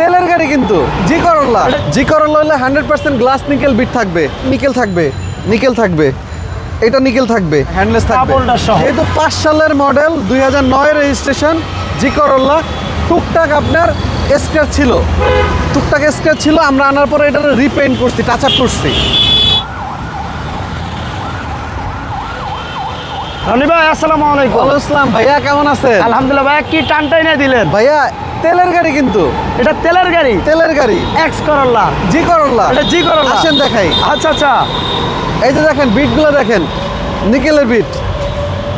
তেলের গাড়ি কিন্তু। জি করল্লা জি করল্লা হলে hundred percent glass nickel bit থাকবে নিকেল থাকবে নিকেল থাকবে। এটা নিকেল থাকবে হ্যান্ডলেস থাকবে। যেহেতু পাঁচ সালের মডেল দুই হাজার নয় রেজিস্ট্রেশন জি করল্লা টুকটাক আপনার স্ক্র্যাচ ছিল। টুকটাক স্ক্র্যাচ ছিল আমরা আনার পরে এটা রিপেইন্ট করছি টাচ আপ করছি। রনি ভাই আসসালামু আলাইকুম। ওয়ালাইকুম ভাইয়া কেমন আছেন? আলহামদুলিল্লাহ ভাইয়া কি টানটাই না দিলেন? ভাইয়া তেলের গাড়ি কিন্তু। এটা তেলের গাড়ি? তেলের গাড়ি। এক্স করল্লা জি করল্লা এটা জি করল্লা আসেন দেখাই। আচ্ছা আচ্ছা। এই যে দেখেন বিটগুলো দেখেন। নিকেলের বিট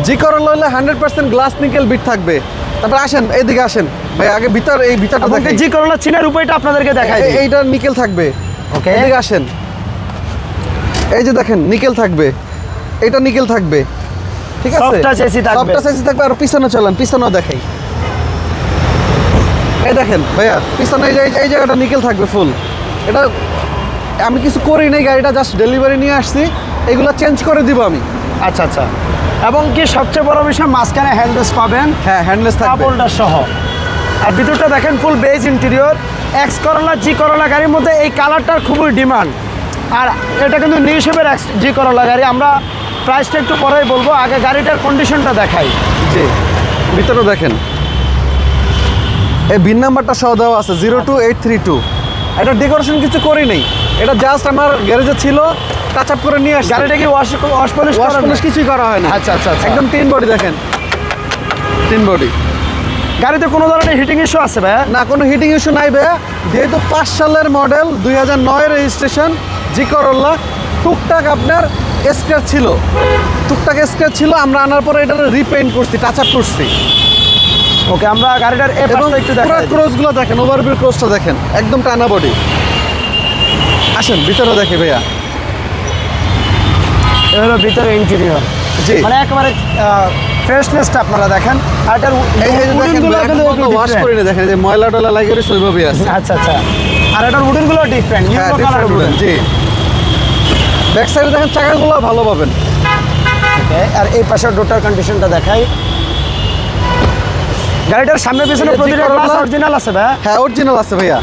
জি করল্লা হলে hundred percent glass nickel bit থাকবে। তারপর আসেন এইদিকে আসেন। ভাই আগে ভিতর এই ভিতরটা দেখেন জি করল্লা চিনার উপায়টা আপনাদেরকে দেখাই। এইটা নিকেল থাকবে। ওকে এদিকে আসেন। এই যে দেখেন নিকেল থাকবে। এটা নিকেল থাকবে। ঠিক আছে? Soft touch AC থাকবে। সফট টাচ এসি থাকবে আর পিছনে চলেন পিছনেও দেখাই। এই দেখেন ভাইয়া পিছনে এই এই জায়গাটা নিকেল থাকবে ফুল এটা আমি কিছু করি নাই গাড়িটা জাস্ট ডেলিভারি নিয়ে আসছি এগুলো চেঞ্জ করে দিব আমি। আচ্ছা আচ্ছা। এবং কি সবচেয়ে বড় বিষয় মাঝখানে হ্যান্ডেস পাবেন। হ্যাঁ হ্যান্ডলেস থাকবে। সহ। আর ভিতরটা দেখেন ফুল বেজ ইন্টেরিয়র এক্স করলা জি করলা গাড়ির মধ্যে এই কালারটার খুবই ডিমান্ড আর এটা কিন্তু নিউ শেপের এক্স জি করলা গাড়ি। আমরা প্রাইসটা একটু পরেই বলব আগে গাড়িটার কন্ডিশনটা দেখাই। জি ভিতরে দেখেন। এই ভিন নাম্বারটা সহ দেওয়া আছে zero two eight three two. এটা ডেকোরেশন কিছু করি নেই। এটা জাস্ট আমার গ্যারেজে ছিল টাচ আপ করে নিয়ে আসছি। গাড়িটা কি wash wash polish wash polish কিছুই করা হয় না আচ্ছা আচ্ছা আচ্ছা। একদম তিন বডি দেখেন। তিন বডি। গাড়িতে কোনো ধরনের হিটিং ইস্যু আছে ভাই না কোনো হিটিং ইস্যু নাই বে যেহেতু পাঁচ সালের মডেল দুই হাজার নয় রেজিস্ট্রেশন জি করল্লা টুকটাক আপনার স্ক্র্যাচ ছিল। টুকটাক স্ক্র্যাচ ছিল আমরা আনার পরে এটা রিপেইন্ট করছি টাচ আপ করছি। ওকে আমরা গাড়িটার একটু পুরো ক্রসগুলো দেখেন ওভারভিউ ক্রসটা দেখেন একদম টানা বডি আসেন ভিতরে দেখি ভাইয়া। এ হলো ভিতরে ইন্টেরিয়র জি। মানে একেবারে ফ্রেশনেসটা আপনারা দেখেন। আর এটার দেখেন ওয়াশ করে নি দেখেন যে ময়লা টয়লা লাগিয়ে ওইভাবেই আছে। আচ্ছা আচ্ছা আর এটার উডেনগুলো ডিফারেন্ট হ্যাঁ কালার উডেন জি। ব্যাক সাইডে দেখেন চাকাগুলো ভালো পাবেন। আর এই পাশের ডোটার কন্ডিশনটা দেখাই। গাড়িটার সামনে পিছনে প্রতিটা গ্লাস অরিজিনাল আছে ভাই। হ্যাঁ অরিজিনাল আছে ভাইয়া।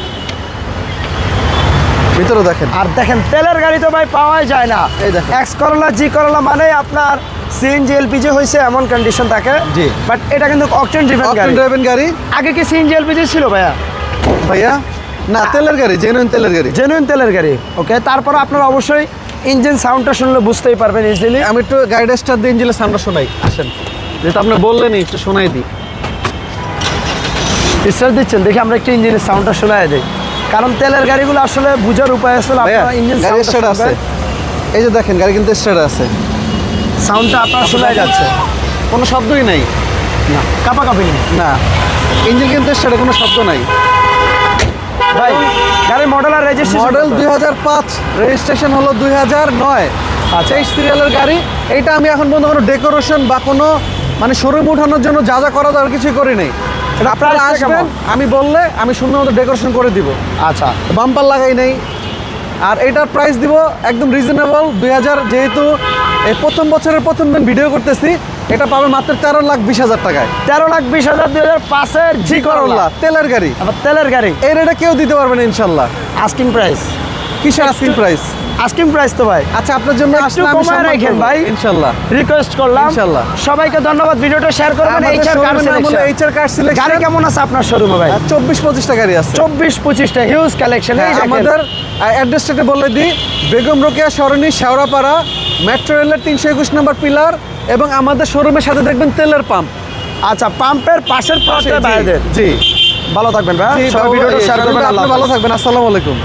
ভিতরে দেখেন। আর দেখেন তেলের গাড়ি তো ভাই পাওয়াই যায় না। এই দেখেন। এক্স করলা জি করলা মানে আপনার সিএনজি এলপিজি হয়েছে এমন কন্ডিশন থাকে। জি। বাট এটা কিন্তু অকটেন ড্রিভেন গাড়ি। অকটেন ড্রাইভেন গাড়ি। আগে কি সিএনজি এলপিজি ছিল ভাইয়া? ভাইয়া? না তেলের গাড়ি জেনুইন তেলের গাড়ি। জেনুইন তেলের গাড়ি। ওকে তারপর আপনার অবশ্যই ইঞ্জিন সাউন্ডটা শুনলে বুঝতেই পারবেন ইজিলি আমি একটু গাড়িটা স্টার্ট দিয়ে ইঞ্জিনের সাউন্ডটা শোনাই। আসেন। যেহেতু আপনি বললেনই একটু শোনাই দিই। স্টার্ট দিচ্ছেন দেখি আমরা একটু ইঞ্জিনের সাউন্ডটা শোনায় দিই। কারণ তেলের গাড়িগুলো আসলে বুঝার উপায় আসলে আপনারা ইঞ্জিন স্টার্ট আছে। এই যে দেখেন গাড়ি কিন্তু স্টার্ট আছে। সাউন্ডটা আপনার শোনায় যাচ্ছে। কোনো শব্দই নাই। না কাপা কাপি নেই। না ইঞ্জিন কিন্তু স্টার্টে কোনো শব্দ নাই। ভাই গাড়ির মডেল আর রেজিস্ট্রেশন মডেল দুই হাজার পাঁচ রেজিস্ট্রেশন হলো দুই হাজার নয়। আচ্ছা। এই সিরিয়ালের গাড়ি এইটা আমি এখন পর্যন্ত কোনো ডেকোরেশন বা কোনো মানে শোরুম উঠানোর জন্য যা যা করা দরকার কিছুই করি নেই। আপনারা আসবেন আমি বললে আমি সুন্দর মতো ডেকোরেশন করে দিব। আচ্ছা। বাম্পার লাগাই নেই। আর এটার প্রাইস দিব একদম রিজনেবল দুই হাজার যেহেতু এই প্রথম বছরের প্রথম দিন ভিডিও করতেছি এটা পাবে মাত্র তেরো লাখ বিশ হাজার টাকায়। তেরো লাখ বিশ হাজার দুই হাজার পাঁচের জি করল্লা তেলের গাড়ি। আবার তেলের গাড়ি। এই রেটে কেউ দিতে পারবে না ইনশাল্লাহ। আস্কিং প্রাইস কিসের আস্কিং প্রাইস আস্কিং প্রাইস তো ভাই। আচ্ছা আপনার জন্য একটু কমায় রাখেন ভাই। রিকোয়েস্ট করলাম। সবাইকে ধন্যবাদ ভিডিওটা শেয়ার করবেন। HR car selection. গাড়ি কেমন আছে আপনার শোরুমে ভাই? গাড়ি আছে। হিউজ কালেকশন হ্যাঁ, আমাদের অ্যাড্রেসটাকে বলে দিই। বেগম রোকেয়া সরণি শেওড়াপাড়া মেট্রো রেলের তিনশো একুশ নম্বর পিলার এবং আমাদের শোরুমের সাথে দেখবেন তেলের পাম্প আচ্ছা পাম্পের পাশের প্লটে জি, জি। ভালো থাকবেন ভাই। জি, সবাই ভিডিওটা শেয়ার করবেন। ভালো থাকবেন। আসসালামু আলাইকুম।